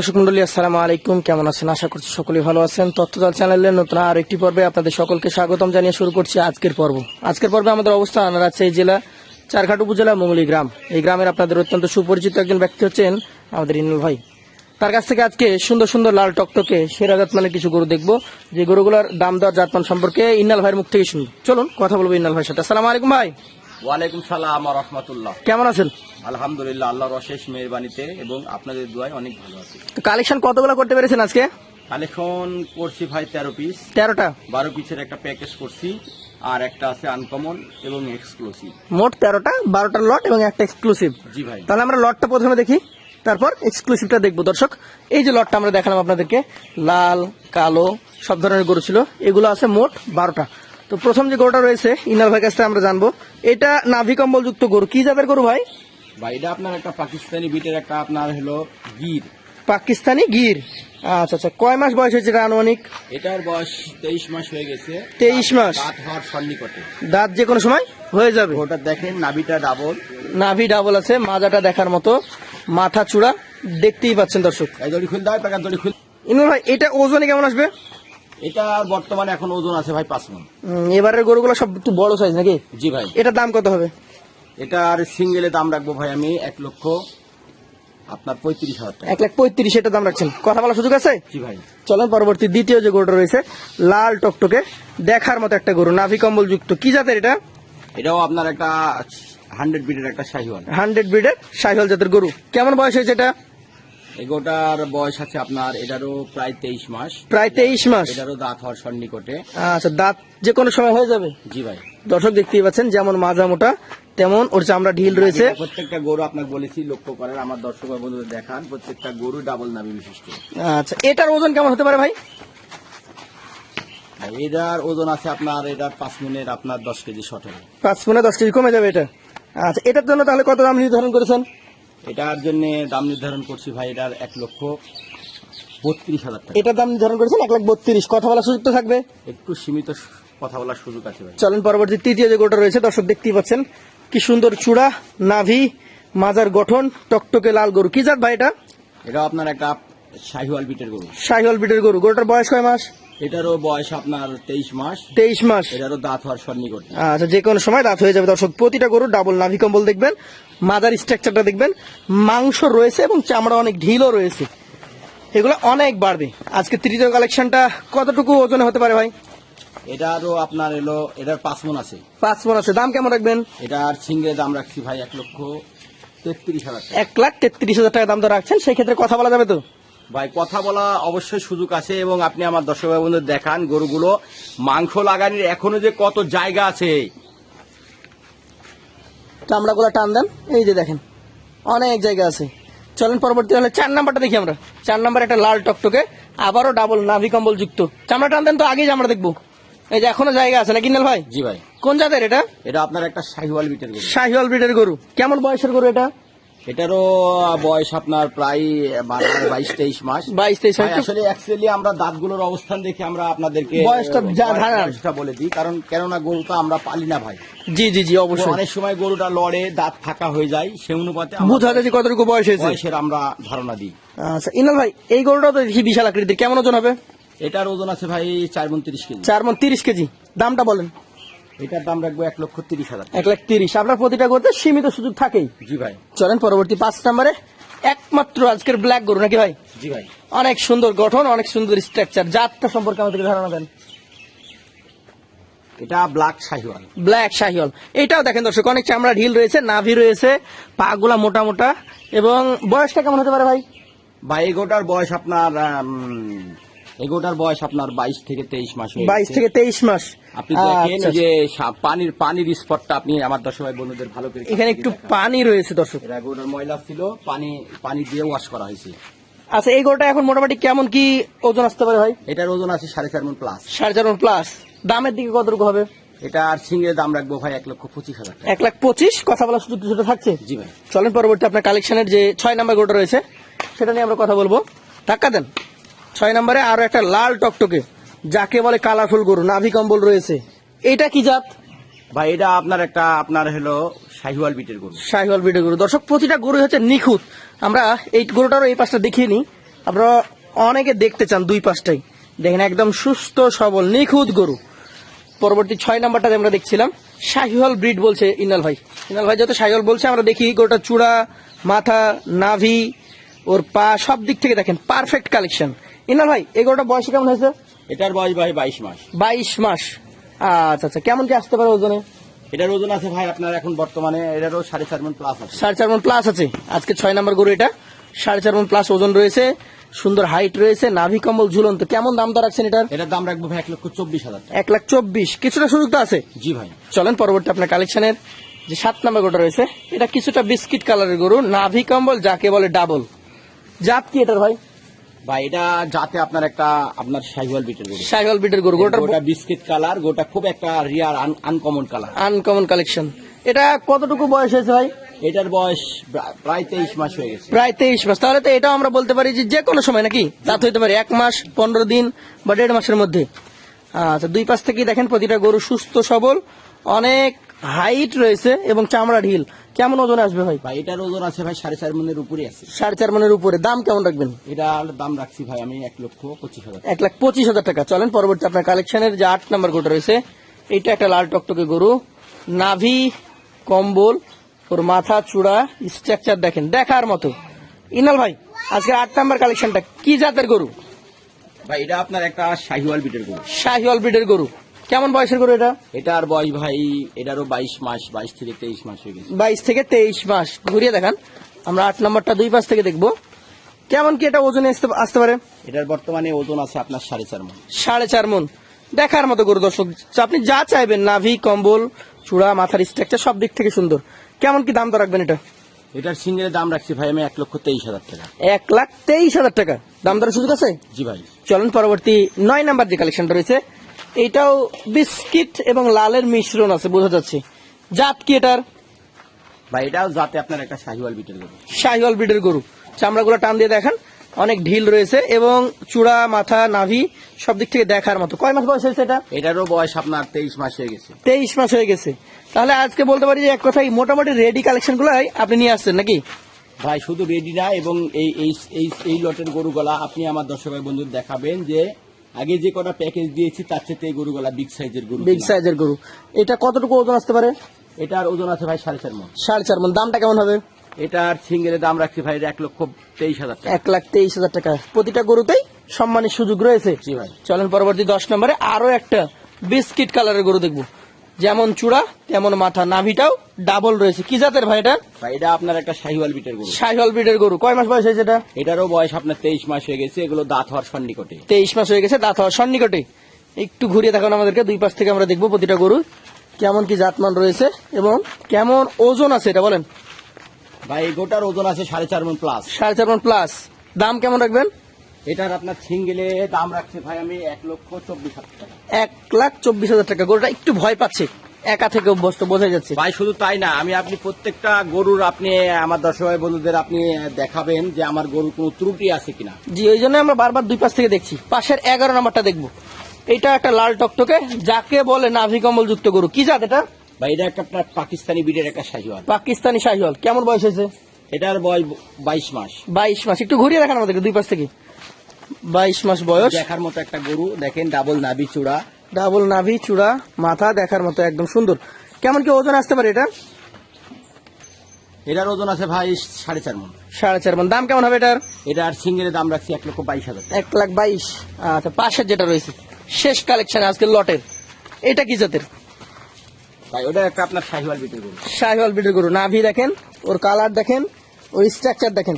দর্শক মন্ডলী, আসসালামু আলাইকুম। কেমন আছেন? আশা করছি সকলেই ভালো আছেন। তথ্যজাল চ্যানেলের নতুন আর একটি পর্বে আপনাদের সকলকে স্বাগতম জানিয়ে শুরু করছি আজকের পর্ব। আজকের পর্বে আমাদের অবস্থান রাজশাহী জেলা চারঘাট উপজেলা মঙ্গলি গ্রাম। এই গ্রামের আপনাদের অত্যন্ত সুপরিচিত একজন ব্যক্তি হচ্ছেন আমাদের ইনুল ভাই। তার কাছ থেকে আজকে সুন্দর সুন্দর লাল টকটকে সেরা জাত মানে কিছু গরু দেখব। যে গরুগুলোর দাম দর, জাতমান সম্পর্কে ইন্নাল ভাইয়ের মুখ থেকে শুনুন চলুন, কথা বলব ইন্নাল ভাইয়ের সাথে। আসসালামু আলাইকুম ভাই। ওয়ালাইকুম সালাম রহমতুল্লাহ। কেমন আছেন? আলহামদুলিল্লাহ আল্লাহর অশেষ মেহরবানিতে এবং আপনাদের দোয়ায় অনেক ভালো আছি। তো কালেকশন কতগুলো করতে পেরেছেন আজকে? কালেকশন করছি ভাই তেরো পিস তেরোটা? বারো পিসের একটা প্যাকেজ করছি আর একটা আছে আনকমন এবং এক্সক্লুসিভ মোট তেরোটা বারোটা লট এবং একটা এক্সক্লুসিভ জি ভাই। তাহলে আমরা লটটা প্রথমে দেখি তারপর এক্সক্লুসিভটা দেখব। দর্শক এই যে লটটা আমরা দেখালাম আপনাদেরকে লাল কালো সব ধরনের গরু ছিল এগুলো আছে মোট বারোটা। তো প্রথম যে গরুটা রয়েছে ইনার ভাই কাছে আমরা জানব। এটা নাভি কম্বল যুক্ত গরু। কি জাতের গরু ভাই? ভাই এটা আপনার একটা পাকিস্তানি বিটের একটা আপনার হলো গির। পাকিস্তানি গির? আচ্ছা আচ্ছা কয় মাস বয়স হয়েছে এটা আনুমানিক? এটার বয়স তেইশ মাস হয়ে গেছে। 23 মাস। দাঁত হওয়ার সন্নিকটে। দাঁত যে কোনো সময় হয়ে যাবে। ওটা দেখেন নাবিটা ডাবল নাভি ডাবল আছে মাজাটা দেখার মতো। মাথা চূড়া দেখতেই পাচ্ছেন দর্শক। দড়ি খুল দাও প্যাকেট দড়ি খুল ভাই এটা ওজনে কেমন আসবে? এটার বর্তমানে এখন ওজন আছে ভাই পাঁচ মন। এবারের গরুগুলো সব একটু বড় সাইজ নাকি? জি ভাই। এটার দাম কত হবে? এটা আর সিঙ্গেলে দাম রাখব ভাই আমি এক লক্ষ আপনার পঁয়ত্রিশ হাজার টাকা। এক লাখ পঁয়ত্রিশ এটা দাম রাখছেন। কথা বলার সুযোগ আছে? জি ভাই। চলেন পরবর্তী দ্বিতীয় যে গরুটা রয়েছে লাল টকটকে দেখার মতো একটা গরু নাভি কম্বল যুক্ত কি জাতের এটা? এটাও আপনার একটা হান্ড্রেড বিটের একটা শাহিওয়াল। হান্ড্রেড ব্রিডের সাইহল জাতের গরু। কেমন বয়স হয়েছে এটা? এগোটার বয়স আছে আপনার এটারও প্রায় তেইশ মাস। প্রায় তেইশ মাস? এটারও দাঁত হওয়ার সন্নিকটে। আচ্ছা দাঁত যে কোনো সময় হয়ে যাবে? জি ভাই। দর্শক দেখতেই পাচ্ছেন যেমন মাজা মোটা তেমন ওর চামড়া ঢিল রয়েছে। প্রত্যেকটা গরু আপনাকে বলেছি লক্ষ্য করেন আমার দর্শক বন্ধুদের দেখান প্রত্যেকটা গরু ডাবল নাবি বিশিষ্ট। আচ্ছা এটার ওজন কেমন হতে পারে ভাই? এটার ওজন আছে আপনার এটার পাঁচ মিনিট আপনার দশ কেজি শর্ট হবে। পাঁচ মনে দশ কেজি কমে যাবে এটা। আচ্ছা এটার জন্য তাহলে কত দাম নির্ধারণ করেছেন? এটার জন্য দাম নির্ধারণ করছি ভাই এটার এক লক্ষ বত্রিশ হাজার টাকা। এটার দাম নির্ধারণ করেছেন এক লাখ বত্রিশ। কথা বলার সুযোগ তো থাকবে। একটু সীমিত কথা বলার সুযোগ আছে ভাই। চলেন পরবর্তী তৃতীয় যে গোটা রয়েছে দর্শক দেখতেই পাচ্ছেন কি সুন্দর চূড়া নাভি মাজার গঠন টকটকে লাল গরু। কি জাত ভাই এটা? এটা আপনার একটা শাহিওয়াল বিটের গরু। শাহিওয়াল বিটের গরু। গরুটার বয়স কয় মাস? এটারও বয়স আপনার তেইশ মাস। তেইশ মাস। এটারও দাঁত হওয়ার সন্নিকটে আচ্ছা যে কোনো সময় দাঁত হয়ে যাবে। দর্শক প্রতিটা গরু ডাবল নাভি কম্বল দেখবেন মাদার স্ট্রাকচারটা দেখবেন মাংস রয়েছে এবং চামড়া অনেক ঢিলও রয়েছে। এগুলো অনেক বাড়বে। আজকে তৃতীয় কালেকশনটা কতটুকু ওজনে হতে পারে ভাই? এটারও আপনার এলো এটার পাঁচ মন আছে। পাঁচ মন আছে। দাম কেমন রাখবেন? এটার সিঙ্গে দাম রাখছি ভাই এক লক্ষ তেত্রিশ হাজার এক লাখ তেত্রিশ হাজার টাকা দাম তো রাখছেন সেই ক্ষেত্রে কথা বলা যাবে তো? ভাই কথা বলা অবশ্যই সুযোগ আছে এবং আপনি আমার দর্শক বন্ধু দেখান গরুগুলো। মাংস লাগানোর এখনও যে কত জায়গা আছে। চামড়াগুলো টান দেন। এই যে দেখেন অনেক জায়গা আছে। চলেন পরবর্তী হলে চার নাম্বারটা দেখি আমরা। চার নাম্বার একটা লাল টকটকে আবারও ডাবল নাভি কম্বল যুক্ত। চামড়া টান দেন তো আগেই আমরা দেখব। এই যে এখনও জায়গা আছে না কিনাল ভাই? জি ভাই। কোন জাতের এটা? এটা আপনার একটা শাহিওয়াল বিটের গরু। শাহিওয়াল ব্রিডের গরু। কেমন বয়সের গরু এটা? এটারও বয়স আপনার প্রায় বাইশ তেইশ মাস। বাইশ তেইশ আসলে অ্যাকচুয়ালি আমরা দাঁতগুলোর অবস্থান দেখে আমরা আপনাদেরকে বয়সটা যা বয়স- ধারণা। বয়সটা বলে দিই কারণ কেননা গরুটা আমরা পালি না ভাই। জি জি জি অবশ্যই। অনেক সময় গরুটা লড়ে দাঁত ফাঁকা হয়ে যায় সে অনুপাতে বুঝা যায় যে কতটুকু বয়স হয়েছে। বয়সের আমরা ধারণা দিই। আচ্ছা ইনাল ভাই এই গরুটা তো দেখি বিশাল আকৃতির। কেমন ওজন হবে? এটার ওজন আছে ভাই চার মন তিরিশ কেজি। চার মন তিরিশ কেজি। দামটা বলেন। এটার দাম রাখব এক লক্ষ তিরিশ হাজার এক লাখ তিরিশ। আপনার প্রতিটা গরুতে সীমিত সুযোগ থাকেই। জি ভাই। চলেন পরবর্তী পাঁচ নম্বরে। একমাত্র আজকের ব্ল্যাক গরু নাকি ভাই? জি ভাই। অনেক সুন্দর গঠন অনেক সুন্দর স্ট্রাকচার জাতটা সম্পর্কে আমাদেরকে ধারণা দেন। এটা ব্ল্যাক শাহিওয়াল। ব্ল্যাক শাহিওয়াল। এটাও দেখেন দর্শক অনেক চামড়া ঢিল রয়েছে নাভি রয়েছে পা গুলা মোটা মোটা এবং বয়সটা কেমন হতে পারে ভাই? বা এগোটার বয়স আপনার এগোটার বয়স আপনার বাইশ থেকে তেইশ মাস বাইশ থেকে তেইশ মাস। আপনি দেখেন আচ্ছা, যে পানির পানির স্পটটা আপনি আমার দর্শক ভাই বন্ধুদের ভালো করে এখানে একটু পানি রয়েছে দর্শক। এরা গরুটার ময়লা ছিল পানি পানি দিয়ে ওয়াশ করা হয়েছে। আচ্ছা এই গরুটা এখন মোটামুটি কেমন? কি ওজন আসতে পারে ভাই? এটার ওজন আছে সাড়ে চার মন প্লাস সাড়ে চার প্লাস দামের দিকে কতটুকু হবে? এটা আর সিঙ্গের দাম রাখব ভাই এক লক্ষ পঁচিশ হাজার এক লাখ পঁচিশ? কথা বলার সুযোগ কিছুটা থাকছে? জি ভাই। চলেন পরবর্তী আপনার কালেকশনের যে ছয় নাম্বার গরুটা রয়েছে সেটা নিয়ে আমরা কথা বলব। ধাক্কা দেন। ছয় নম্বরে আরও একটা লাল টকটকে যাকে বলে কালারফুল গরু নাভি কম্বল রয়েছে। এটা কি জাত? ভাই এটা আপনার একটা আপনার হলো শাহিওয়াল বিটের গরু। শাহিওয়াল বিটের গরু। দর্শক প্রতিটা গরু হচ্ছে নিখুঁত। আমরা এই গরুটারও এই পাশটা দেখিয়ে নিই। আপনারা অনেকে দেখতে চান দুই পাশটাই। দেখেন একদম সুস্থ সবল নিখুঁত গরু। পরবর্তী ছয় নাম্বারটা আমরা দেখছিলাম শাহিওয়াল ব্রিড বলছে ইনাল ভাই। ইনাল ভাই যত শাহিওয়াল বলছে আমরা দেখি গরুটা চূড়া মাথা নাভি ওর পা সব দিক থেকে দেখেন পারফেক্ট কালেকশন ইনাল ভাই এই গরুটা বয়স কেমন হয়েছে? এটার বয়স ভাই বাইশ মাস। বাইশ মাস। আচ্ছা আচ্ছা কেমন কি আসতে পারে ওজনে? এটার ওজন আছে ভাই আপনার এখন বর্তমানে এটারও সাড়ে চার মন প্লাস আছে। সাড়ে চার মন প্লাস আছে। আজকে ছয় নম্বর গরু এটা। সাড়ে চার মন প্লাস ওজন রয়েছে সুন্দর হাইট রয়েছে নাভি কম্বল ঝুলন্ত। কেমন দাম দর রাখছেন এটার? এটার দাম রাখব ভাই এক লক্ষ চব্বিশ হাজার এক লাখ চব্বিশ। কিছুটা সুযোগ তো আছে? জি ভাই। চলেন পরবর্তী আপনার কালেকশনের যে সাত নম্বর গরুটা রয়েছে এটা কিছুটা বিস্কিট কালারের গরু নাভি কম্বল যাকে বলে ডাবল জাত কি এটার ভাই? ভাই এটা যাতে আপনার একটা আপনার সাইওয়াল বিটের গরু। সাইহল বিটের গরু। গরুটার গোটা বিস্কিট কালার গোটা খুব একটা rare uncommon colour. Uncommon collection এটা কতটুকু বয়স হয়েছে ভাই? এটার বয়স প্রায় তেইশ মাস হয়ে গেছে। প্রায় তেইশ মাস। তাহলে তো এটাও আমরা বলতে পারি যে যে কোনো সময় নাকি? দাঁত হইতে পারে এক মাস পনেরো দিন বা দেড় মাসের মধ্যে। আচ্ছা দুই পাশ থেকে দেখেন প্রতিটা গরু সুস্থ সবল। অনেক হাইট রয়েছে এবং চামড়া ঢিল কেমন ওজন আসবে ভাই? ভাই এটার ওজন আছে ভাই সাড়ে চার মনের উপরে আছে। সাড়ে চার মনের উপরে। দাম কেমন রাখবেন? এটার দাম রাখছি ভাই আমি এক লক্ষ পঁচিশ হাজার এক লাখ পঁচিশ হাজার টাকা। চলেন পরবর্তী আপনার কালেকশনের যে আট নম্বর গোটা রয়েছে এটা একটা লাল টকটকে গরু। নাভি কম্বল ওর মাথা চূড়া স্ট্রাকচার দেখেন দেখার মতো। ইনাল ভাই আজকে আট নাম্বার কালেকশনটা কি জাতের গরু? ভাই এটা আপনার একটা শাহিওয়াল বিটের গরু। শাহিওয়াল ব্রিডের গরু। কেমন বয়সের গরু এটা? এটা আর বয়স ভাই এটারও বাইশ মাস বাইশ থেকে তেইশ মাস হয়ে গেছে। বাইশ থেকে তেইশ মাস। ঘুরিয়ে দেখান। আমরা আট নম্বরটা দুই পাশ থেকে দেখব। কেমন কি এটা ওজনে আসতে পারে? এটার বর্তমানে ওজন আছে আপনার সাড়ে চার মন। সাড়ে চার মন। দেখার মতো গরু দর্শক আপনি যা চাইবেন নাভি কম্বল চূড়া মাথার স্ট্রাকচার সব দিক থেকে সুন্দর। কেমন কি দাম তো রাখবেন এটা? এটার সিঙ্গেলের দাম রাখছি ভাই আমি এক লক্ষ তেইশ হাজার টাকা। এক লাখ তেইশ হাজার টাকা। দাম দরের সুযোগ আছে? জি ভাই। চলুন পরবর্তী নয় নাম্বার যে কালেকশনটা রয়েছে এইটাও বিস্কিট এবং লালের মিশ্রণ আছে বোঝা যাচ্ছে। জাত কি এটার? ভাই এটাও আপনার একটা শাহিওয়াল বিটের গরু। শাহিওয়াল ব্রিডের গরু। চামড়াগুলো টান দিয়ে দেখান অনেক ঢিল রয়েছে এবং চূড়া মাথা নাভি সব দিক থেকে দেখার মতো। কয় মাস বয়স হয়েছে এটা? এটারও বয়স আপনার তেইশ মাস হয়ে গেছে। তেইশ মাস হয়ে গেছে। তাহলে আজকে বলতে পারি যে এক কথাই মোটামুটি রেডি কালেকশন আপনি নিয়ে আসছেন নাকি? ভাই শুধু রেডি না এবং এই এই এই লটের গরুগুলা আপনি আমার দর্শক বন্ধু দেখাবেন যে আগে যে কটা প্যাকেজ দিয়েছি তার চেয়ে এই গরুগুলা বিগ সাইজের গরু বিগ সাইজের গরু। এটা কতটুকু ওজন আসতে পারে? এটার ওজন আছে ভাই সাড়ে চার মন। সাড়ে চার মন। দামটা কেমন হবে? এটার সিঙ্গেলের দাম রাখছি ভাই এক লক্ষ তেইশ হাজার টাকা। এক লাখ তেইশ হাজার টাকা। প্রতিটা গরুতেই সম্মানের সুযোগ রয়েছে। জি ভাই। চলেন পরবর্তী দশ নম্বরে আরও একটা বিস্কিট কালারের গরু দেখব। যেমন চূড়া তেমন মাথা। নাভিটাও ডাবল রয়েছে। কি জাতের ভাই এটা? ভাই এটা আপনার একটা শাহিওয়াল বিটের গরু। শাহিওয়াল ব্রিডের গরু। কয় মাস বয়স হয়েছে এটা? এটারও বয়স আপনার তেইশ মাস হয়ে গেছে। এগুলো দাঁত হওয়ার সন্নিকটে। তেইশ মাস হয়ে গেছে দাঁত হওয়ার সন্নিকটে। একটু ঘুরিয়ে দেখান আমাদেরকে। দুই পাশ থেকে আমরা দেখব প্রতিটা গরু। কেমন কি জাতমান রয়েছে এবং কেমন ওজন আছে এটা বলেন? ভাই গোটার ওজন আছে সাড়ে চার মন প্লাস সাড়ে চার মন প্লাস দাম কেমন রাখবেন? এটার আপনার সিঙ্গেলে দাম রাখছে ভাই আমি এক লক্ষ চব্বিশ হাজার টাকা। এক লাখ চব্বিশ হাজার টাকা। গরুটা একটু ভয় পাচ্ছে। একা থেকে অভ্যস্ত বোঝা যাচ্ছে। ভাই শুধু তাই না আমি আপনি প্রত্যেকটা গরুর আপনি আমার দর্শক বন্ধুদের আপনি দেখাবেন যে আমার গরুর কোনো ত্রুটি আছে কিনা। জি ওই জন্য আমরা বারবার দুই পাশ থেকে দেখছি। পাশের এগারো নাম্বারটা দেখব। এটা একটা লাল টকটকে যাকে বলে নাভি কম্বল যুক্ত গরু। কি জাত এটা? ভাই এটা একটা আপনার পাকিস্তানি বিডের একটা শাহিওয়াল। পাকিস্তানি শাহিওয়াল। কেমন বয়স হয়েছে? এটার বয়স বাইশ মাস। বাইশ মাস। একটু ঘুরিয়ে দেখান আমাদেরকে দুই পাশ থেকে। বাইশ মাস বয়স। দেখার মতো একটা গরু দেখেন ডাবল নাভি চূড়া। ডাবল নাভি চূড়া মাথা দেখার মতো একদম সুন্দর। কেমন কি ওজন আসতে পারে এটা? এটার ওজন আছে ভাই সাড়ে চার মন। সাড়ে চার মন। দাম কেমন হবে এটার? এটার সিঙ্গেলের দাম রাখছি এক লক্ষ বাইশ হাজার এক লাখ বাইশ। আচ্ছা পাশের যেটা রয়েছে শেষ কালেকশন আজকে লটের। এটা কি জাতের? ভাই ওটা একটা আপনার শাহিওয়াল বিটের গরু। শাহিওয়াল বিটের গরু। নাভি দেখেন ওর কালার দেখেন ওর স্ট্রাকচার দেখেন।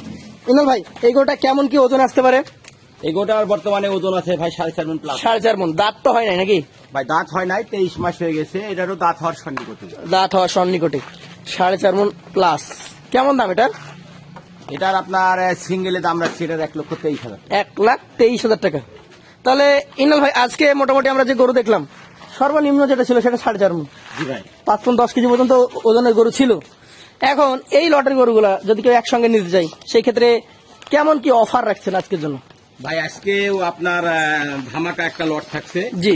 ইনাল ভাই এই গরুটা কেমন কি ওজন আসতে পারে? এই গোটার বর্তমানে ওজন আছে ভাই সাড়ে চার মন প্লাস সাড়ে চার মন। দাঁত তো হয় নাই নাকি? ভাই দাঁত হয় নাই তেইশ মাস হয়ে গেছে এটারও দাঁত হওয়ার সন্নিকটে। দাঁত হওয়ার সন্নিকটে। সাড়ে চার মন প্লাস কেমন দাম এটা এটার আপনার সিঙ্গেলে দাম রাখছি এটার এক লক্ষ তেইশ হাজার। এক লাখ তেইশ হাজার টাকা। তাহলে ইনাল ভাই আজকে মোটামুটি আমরা যে গরু দেখলাম সর্বনিম্ন যেটা ছিল সেটা সাড়ে চার মন। জি ভাই। পাঁচ পন দশ কেজি পর্যন্ত ওজনের গরু ছিল। এখন এই লটের গরুগুলা যদি কেউ একসঙ্গে নিতে চাই সেই ক্ষেত্রে কেমন কি অফার রাখছেন আজকের জন্য? ভাই আজকেও আপনার ধামাকা একটা লট থাকছে। জি।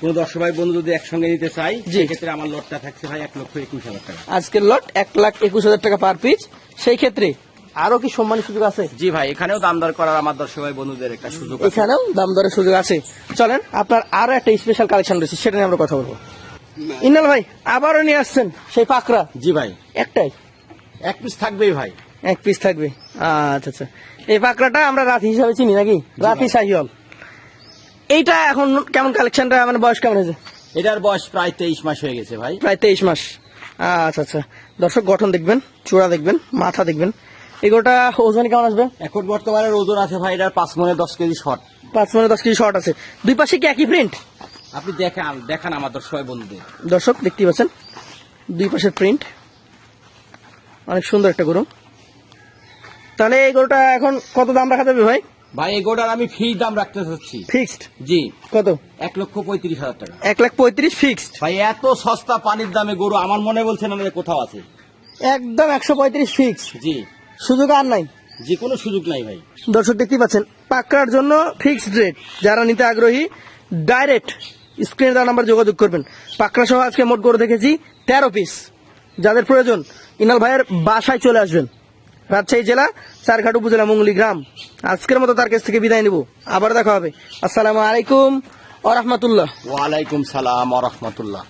কোন দর্শক ভাই বন্ধু যদি একসঙ্গে নিতে চাই। সেক্ষেত্রে আমার লটটা থাকছে ভাই এক লক্ষ একুশ হাজার টাকা। আজকের লট এক লাখ একুশ হাজার টাকা পার পিস সেই ক্ষেত্রে আরও কি সম্মানী সুযোগ আছে? জি ভাই এখানেও দাম দর করার আমার দর্শক ভাই বন্ধুদের একটা সুযোগ এখানেও দাম দরের সুযোগ আছে। চলেন আপনার আরও একটা স্পেশাল কালেকশন রয়েছে সেটা নিয়ে আমরা কথা বলব। ইনাল ভাই আবারও নিয়ে আসছেন সেই পাকড়া। জি ভাই। একটাই? এক পিস থাকবেই ভাই। এক পিস থাকবে। আচ্ছা আচ্ছা। এই পাকড়াটা আমরা রাতি হিসাবে চিনি নাকি? রাতি শাহিওয়াল এইটা এখন কেমন কালেকশনটা মানে বয়স কেমন হয়েছে? এটার বয়স প্রায় তেইশ মাস হয়ে গেছে ভাই। প্রায় তেইশ মাস। আচ্ছা আচ্ছা। দর্শক গঠন দেখবেন চূড়া দেখবেন মাথা দেখবেন। এগুলোটা ওজন কেমন আসবে? এখন বর্তমানে ওজন আছে ভাই এটার পাঁচ মনে দশ কেজি শর্ট। পাঁচ মানে দশ কেজি শর্ট আছে। দুই পাশে কি একই প্রিন্ট আপনি দেখান দেখান আমার দর্শক বন্ধুদের। দর্শক দেখতে পাচ্ছেন দুই পাশের প্রিন্ট অনেক সুন্দর একটা গরু। তাহলে এই গরুটা এখন কত দাম রাখা যাবে ভাই? ভাই এগোটার আমি ফি দাম রাখতে চাচ্ছি ফিক্সড জি। কত? এক লক্ষ পঁয়ত্রিশ হাজার টাকা। এক লাখ পঁয়ত্রিশ ফিক্সড ভাই এত সস্তা পানির দামে গরু আমার মনে বলছে না কোথাও আছে। একদম একশো পঁয়ত্রিশ ফিক্স জি। সুযোগ আর নাই? যে কোনো সুযোগ নাই ভাই। দর্শক দেখতেই পাচ্ছেন পাকড়ার জন্য ফিক্সড রেট যারা নিতে আগ্রহী ডাইরেক্ট স্ক্রিনে দেওয়া নাম্বার যোগাযোগ করবেন। পাকড়া সহ আজকে মোট করে দেখেছি তেরো পিস যাদের প্রয়োজন ইনাল ভাইয়ের বাসায় চলে আসবেন। রাজশাহী জেলা, চারঘাট উপজেলা মুঙ্গলি গ্রাম আজকের মতো তার কাছ থেকে বিদায় নিব। আবার দেখা হবে। আসসালামু আলাইকুম ও ওয়ালাইকুম সালাম রহমতুল্লাহ।